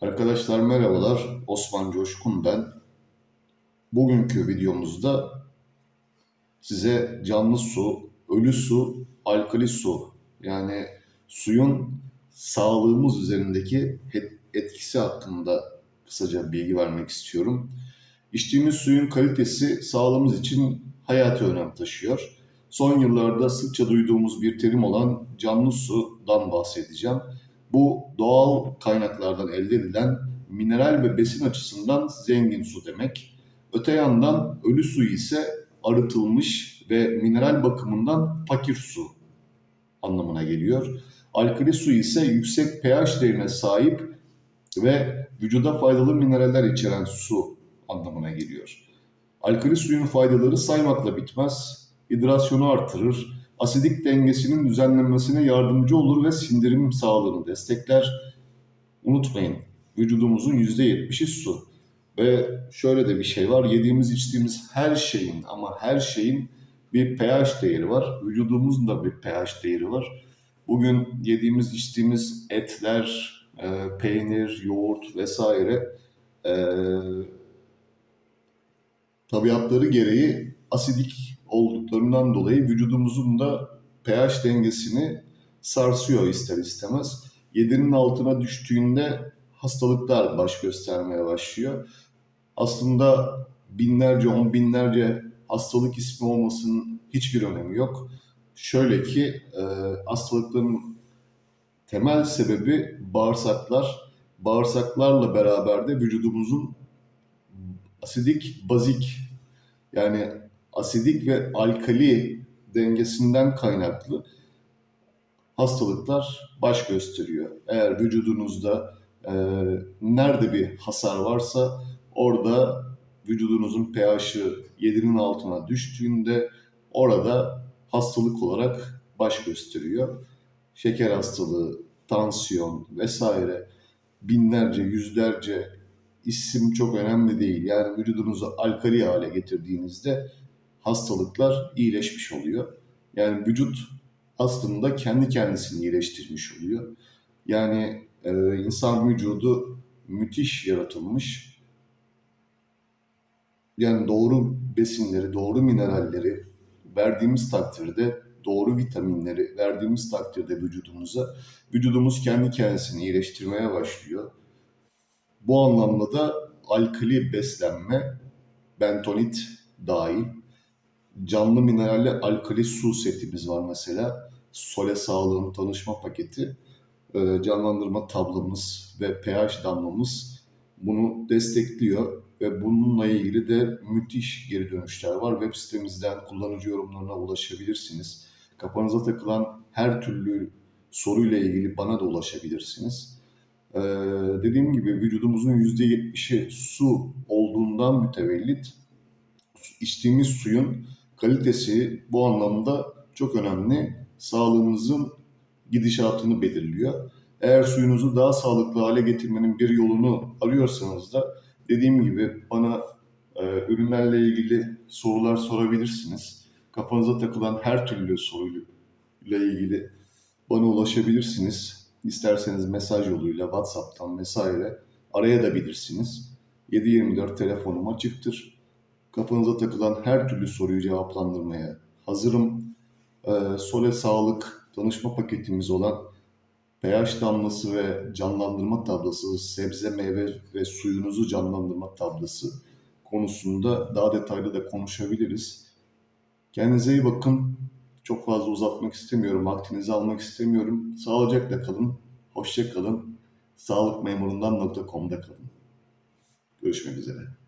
Arkadaşlar merhabalar. Osman Coşkun ben. Bugünkü videomuzda size canlı su, ölü su, alkali su yani suyun sağlığımız üzerindeki et- etkisi hakkında kısaca bilgi vermek istiyorum. İçtiğimiz suyun kalitesi sağlığımız için hayati önem taşıyor. Son yıllarda sıkça duyduğumuz bir terim olan canlı sudan bahsedeceğim. Bu doğal kaynaklardan elde edilen mineral ve besin açısından zengin su demek. Öte yandan ölü su ise arıtılmış ve mineral bakımından fakir su anlamına geliyor. Alkali su ise yüksek pH değerine sahip ve vücuda faydalı mineraller içeren su anlamına geliyor. Alkali suyun faydaları saymakla bitmez. Hidrasyonu artırır, asidik dengesinin düzenlenmesine yardımcı olur ve sindirim sağlığını destekler. Unutmayın, vücudumuzun %70'i su. Ve şöyle de bir şey var, yediğimiz içtiğimiz her şeyin ama her şeyin bir pH değeri var. Vücudumuzun da bir pH değeri var. Bugün yediğimiz içtiğimiz etler, e, peynir, yoğurt vesaire e, tabiatları gereği asidik olduklarından dolayı vücudumuzun da pH dengesini sarsıyor ister istemez. 7'nin altına düştüğünde hastalıklar baş göstermeye başlıyor. Aslında binlerce, on binlerce hastalık ismi olmasının hiçbir önemi yok. Şöyle ki e, hastalıkların temel sebebi bağırsaklar. Bağırsaklarla beraber de vücudumuzun asidik, bazik yani asidik ve alkali dengesinden kaynaklı hastalıklar baş gösteriyor. Eğer vücudunuzda e, nerede bir hasar varsa orada vücudunuzun pH'i 7'nin altına düştüğünde orada hastalık olarak baş gösteriyor. Şeker hastalığı, tansiyon vesaire binlerce, yüzlerce isim çok önemli değil. Yani vücudunuzu alkali hale getirdiğinizde hastalıklar iyileşmiş oluyor. Yani vücut aslında kendi kendisini iyileştirmiş oluyor. Yani e, insan vücudu müthiş yaratılmış. Yani doğru besinleri, doğru mineralleri verdiğimiz takdirde, doğru vitaminleri verdiğimiz takdirde vücudumuza, vücudumuz kendi kendisini iyileştirmeye başlıyor. Bu anlamda da alkali beslenme, bentonit dahil, canlı mineralli alkali su setimiz var mesela. Sole Sağlığın tanışma paketi, e, canlandırma tablamız ve pH damlamız bunu destekliyor ve bununla ilgili de müthiş geri dönüşler var. Web sitemizden kullanıcı yorumlarına ulaşabilirsiniz. Kafanıza takılan her türlü soruyla ilgili bana da ulaşabilirsiniz. Ee, dediğim gibi vücudumuzun %70'i su olduğundan mütevellit içtiğimiz suyun kalitesi bu anlamda çok önemli. Sağlığınızın gidişatını belirliyor. Eğer suyunuzu daha sağlıklı hale getirmenin bir yolunu arıyorsanız da dediğim gibi bana e, ürünlerle ilgili sorular sorabilirsiniz. Kafanıza takılan her türlü soruyla ilgili bana ulaşabilirsiniz. İsterseniz mesaj yoluyla, WhatsApp'tan vesaire arayabilirsiniz. 7-24 telefonum açıktır. Kafanıza takılan her türlü soruyu cevaplandırmaya hazırım. Ee, Sole Sağlık danışma paketimiz olan pH damlası ve canlandırma tablası, sebze, meyve ve suyunuzu canlandırma tablası konusunda daha detaylı da konuşabiliriz. Kendinize iyi bakın. Çok fazla uzatmak istemiyorum, vaktinizi almak istemiyorum. Sağlıcakla kalın, hoşça kalın. Sağlıkmemurundan.com'da kalın. Görüşmek üzere.